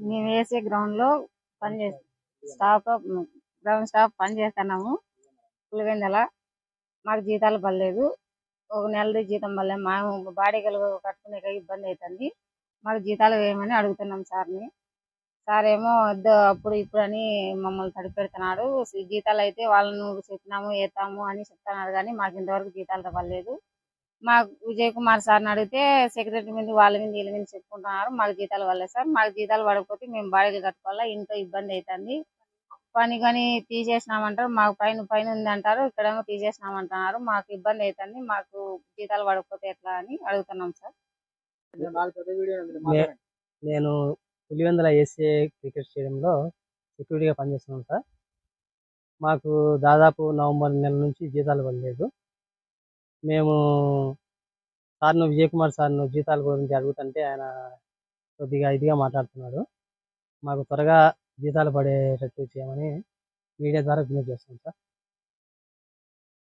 మేము వేసే గ్రౌండ్లో పని స్టాఫ్ గ్రౌండ్ స్టాఫ్ పని చేస్తున్నాము. పులివెందల మాకు జీతాలు పడలేదు. ఒక నెలది జీతం పడలే మేము బాడీగలు కట్టుకునే ఇబ్బంది అవుతుంది మాకు జీతాలు వేయమని అడుగుతున్నాం సార్ని. సార్ ఏమో వద్దు అప్పుడు ఇప్పుడు అని మమ్మల్ని తడిపెడుతున్నాడు. జీతాలు అయితే వాళ్ళను చెప్పినాము వేస్తాము అని చెప్తున్నాడు కానీ మాకు ఇంతవరకు జీతాలు పడలేదు. మాకు విజయ్ కుమార్ సార్ని అడిగితే సెక్రటరీ మీద వాళ్ళ మీద వీళ్ళ మీద చెప్పుకుంటున్నారు. మాకు జీతాలు పడలేదు సార్. మాకు జీతాలు పడకపోతే మేము బాడీలు కట్టుకోవాలా? ఇంట్లో ఇబ్బంది అవుతుంది. పని కానీ తీసేసినామంటారు. మాకు పైన పైన ఉంది అంటారు. ఇక్కడేమో తీసేసినామంటున్నారు. మాకు ఇబ్బంది అవుతుంది. మాకు జీతాలు పడకపోతే ఎట్లా అని అడుగుతున్నాం సార్. నేను పులివెందుల ఏసీఏ క్రికెట్ స్టేడియంలో సెక్యూరిటీగా పనిచేస్తున్నాను సార్. మాకు దాదాపు నవంబర్ నెల నుంచి జీతాలు పడలేదు. మేము సార్ను విజయ్ కుమార్ సార్ను జీతాల గురించి అడుగుతుంటే ఆయన కొద్దిగా ఇదిగా మాట్లాడుతున్నాడు. మాకు త్వరగా జీతాలు పడేటట్టు చేయమని మీడియా ద్వారా విజ్ఞప్తి చేస్తాం సార్.